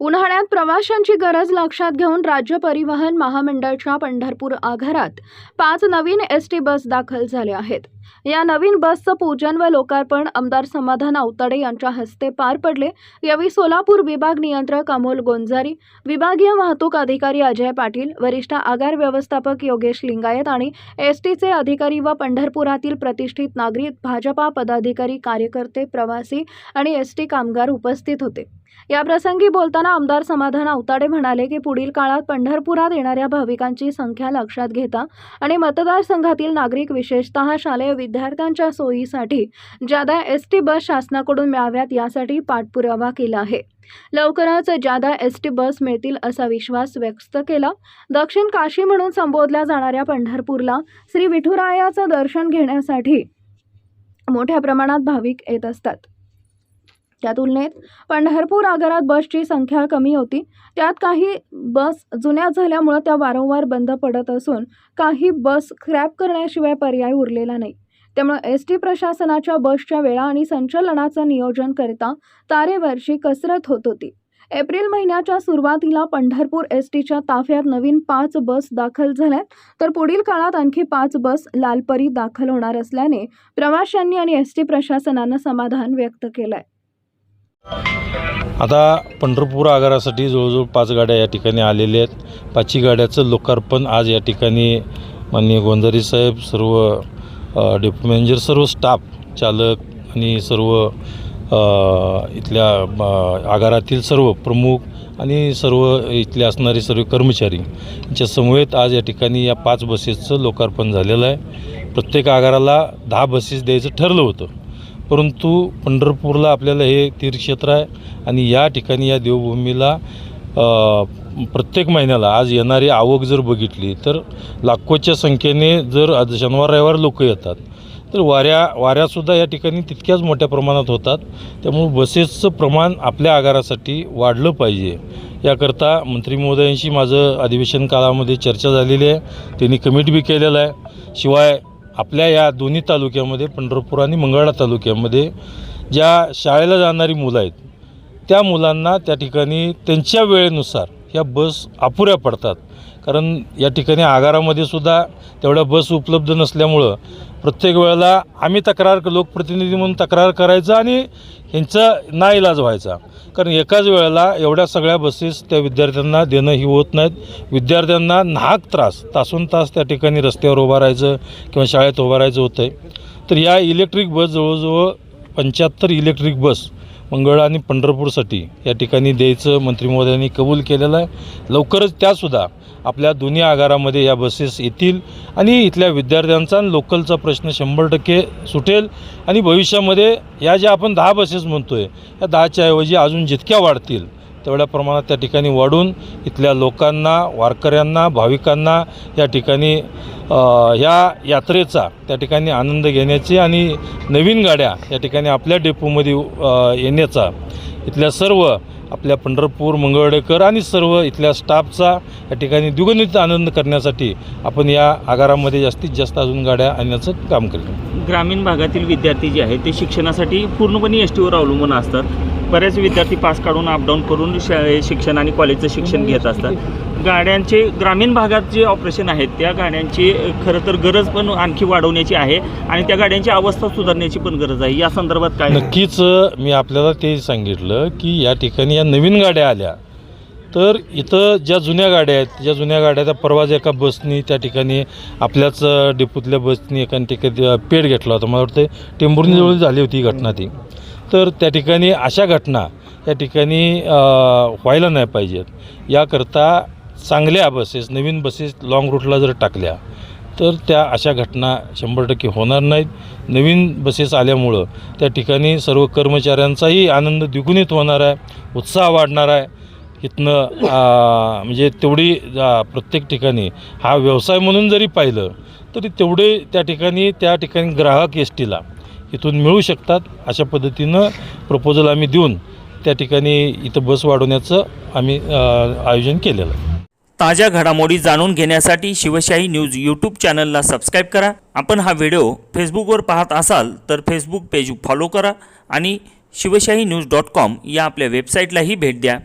उन्हाळ्यात प्रवाशांची गरज लक्षात घेऊन राज्य परिवहन महामंडळच्या पंढरपूर आगारात पाच नवीन एस टी बस दाखल झाल्या आहेत. या नवीन बसचं पूजन व लोकार्पण आमदार समाधान आवताडे यांच्या हस्ते पार पडले. यावेळी सोलापूर विभाग नियंत्रक अमोल गोंजारी विभागीय वाहतूक अधिकारी अजय पाटील वरिष्ठ आगार व्यवस्थापक योगेश लिंगायत आणि एस टीचे अधिकारी व पंढरपुरातील प्रतिष्ठित नागरिक भाजपा पदाधिकारी कार्यकर्ते प्रवासी आणि एस टी कामगार उपस्थित होते. या प्रसंगी बोलताना आमदार समाधान अवताडे म्हणाले की पुढील काळात पंढरपुरात येणाऱ्या भाविकांची संख्या लक्षात घेता आणि मतदारसंघातील नागरिक विशेषतः शालेय विद्यार्थ्यांच्या सोयीसाठी जादा एस टी बस शासनाकडून मिळाव्यात यासाठी पाठपुरावा केला आहे. लवकरच जादा एस टी बस मिळतील असा विश्वास व्यक्त केला. दक्षिण काशी म्हणून संबोधल्या जाणाऱ्या पंढरपूरला श्री विठुरायाचं दर्शन घेण्यासाठी मोठ्या प्रमाणात भाविक येत असतात. त्या तुलनेत पंढरपूर आगारात बसची संख्या कमी होती. त्यात काही बस जुन्या झाल्यामुळं त्या वारंवार बंद पडत असून काही बस स्क्रॅप करण्याशिवाय पर्याय उरलेला नाही. त्यामुळे एस टी प्रशासनाच्या बसच्या वेळा आणि संचलनाचं नियोजन करता तारेवरची कसरत होत होती. एप्रिल महिन्याच्या सुरुवातीला पंढरपूर एस टीच्या ताफ्यात नवीन पाच बस दाखल झाल्यात तर पुढील काळात आणखी पाच बस लालपरी दाखल होणार असल्याने प्रवाशांनी आणि एस टी प्रशासनानं समाधान व्यक्त केलं आहे आता पंढरपूर आगारासाठी जवळजवळ पाच गाड्या या ठिकाणी आलेल्या आहेत. पाचही गाड्याचं लोकार्पण आज या ठिकाणी माननीय गोंजारी साहेब सर्व डेप्युटी मॅनेजर सर्व स्टाफ चालक आणि सर्व इथल्या आगारातील सर्व प्रमुख आणि सर्व इथले असणारे सर्व कर्मचारी यांच्या समवेत आज या ठिकाणी या पाच बसेसचं लोकार्पण झालेलं आहे. प्रत्येक आगाराला दहा बसेस द्यायचं ठरलं होतं. परंतु पंढरपूरला आपल्याला हे तीर्थक्षेत्र आहे आणि या ठिकाणी या देवभूमीला प्रत्येक महिन्याला आज येणारी आवक जर बघितली तर लाखोच्या संख्येने जर आज शनिवार रविवार लोक येतात तर वाऱ्या वाऱ्यासुद्धा या ठिकाणी तितक्याच मोठ्या प्रमाणात होतात. त्यामुळे बसेसचं प्रमाण आपल्या आगारासाठी वाढलं पाहिजे. याकरता मंत्री महोदयांशी माझं अधिवेशन काळामध्ये चर्चा झालेली आहे. त्यांनी कमिट बी केलेलं आहे. शिवाय आपल्या या दोन्ही तालुक्यामध्ये पंढरपूर आणि मंगळा तालुक्यामध्ये ज्या शाळेला जाणारी मुलं आहेत त्या मुलांना त्या ठिकाणी त्यांच्या वेळेनुसार ह्या बस अपुऱ्या पडतात. कारण या ठिकाणी आगारामध्ये सुद्धा तेवढ्या बस उपलब्ध नसल्यामुळं प्रत्येक वेळेला आम्ही तक्रार लोकप्रतिनिधी म्हणून तक्रार करायचं आणि ह्यांचा नाईलाज व्हायचा. कारण एकाच वेळेला एवढ्या सगळ्या बसेस त्या विद्यार्थ्यांना देणं ही होत नाहीत. विद्यार्थ्यांना नाहक त्रास तासून तास त्या ठिकाणी रस्त्यावर उभं राहायचं किंवा शाळेत उभं राहायचं होतं आहे तर या इलेक्ट्रिक बस जवळजवळ पंच्याहत्तर इलेक्ट्रिक बस मंगळ आणि पंढरपूरसाठी या ठिकाणी द्यायचं मंत्री महोदयांनी कबूल केलेलं आहे. लवकरच त्यासुद्धा आपल्या दोन्ही आगारामध्ये या बसेस येतील आणि इथल्या विद्यार्थ्यांचा आणि लोकलचा प्रश्न शंभर टक्के सुटेल आणि भविष्यामध्ये या ज्या आपण दहा बसेस म्हणतो आहे या दहाच्या ऐवजी अजून जितक्या वाढतील तेवढ्या प्रमाणात त्या ठिकाणी वाढून इथल्या लोकांना वारकऱ्यांना भाविकांना या ठिकाणी ह्या यात्रेचा त्या ठिकाणी आनंद घेण्याची आणि नवीन गाड्या या ठिकाणी आपल्या डेपोमध्ये येण्याचा इथल्या सर्व आपल्या पंढरपूर मंगळवेढेकर आणि सर्व इथल्या स्टाफचा या ठिकाणी द्विगुणित आनंद करण्यासाठी आपण या आगारामध्ये जास्तीत जास्त अजून गाड्या आणण्याचं काम करतो ग्रामीण भागातील विद्यार्थी जे आहेत ते शिक्षणासाठी पूर्णपणे एस टीवर अवलंबून असतात. बरेच विद्यार्थी पास काढून अपडाऊन करून शिक्षण आणि कॉलेजचं शिक्षण घेत असतात. गाड्यांचे ग्रामीण भागात जे ऑपरेशन आहेत त्या गाड्यांची खरं तर गरज पण आणखी वाढवण्याची आहे आणि त्या गाड्यांची अवस्था सुधारण्याची पण गरज आहे. या संदर्भात काय? नक्कीच मी आपल्याला ते सांगितलं की या ठिकाणी या नवीन गाड्या आल्या. तर इथं ज्या जुन्या गाड्या आहेत ज्या जुन्या गाड्या त्या परवाज एका बसनी त्या ठिकाणी आपल्याच डेपूतल्या बसनी एका ठिकाणी पेड घेतला होता. मला वाटतं टेंभुर्णीजवळ झाली होती ही घटना ती. तर त्या ठिकाणी अशा घटना या ठिकाणी व्हायला नाही पाहिजेत. याकरता चांगल्या बसेस नवीन बसेस लाँग रूटला जर टाकल्या तर त्या अशा घटना शंभर टक्के होणार नाहीत. नवीन बसेस आल्यामुळं त्या ठिकाणी सर्व कर्मचाऱ्यांचाही आनंद द्विगुणित होणार आहे उत्साह वाढणार आहे. इथनं म्हणजे तेवढी प्रत्येक ठिकाणी हा व्यवसाय म्हणून जरी पाहिलं तरी तेवढे त्या ठिकाणी त्या ठिकाणी ग्राहक एस टीला इथून मिळू शकतात अशा पद्धतीनं प्रपोजल आम्ही देऊन त्या ठिकाणी इथं बस वाढवण्याचं आम्ही आयोजन केलेलं आहे. ताज्या घडामोडी जाणून घेण्यासाठी शिवशाही न्यूज यूट्यूब चॅनलला सबस्क्राईब करा. आपण हा व्हिडिओ फेसबुकवर पाहत असाल तर फेसबुक पेज फॉलो करा आणि शिवशाही न्यूज डॉट कॉम या आपल्या वेबसाईटलाही भेट द्या.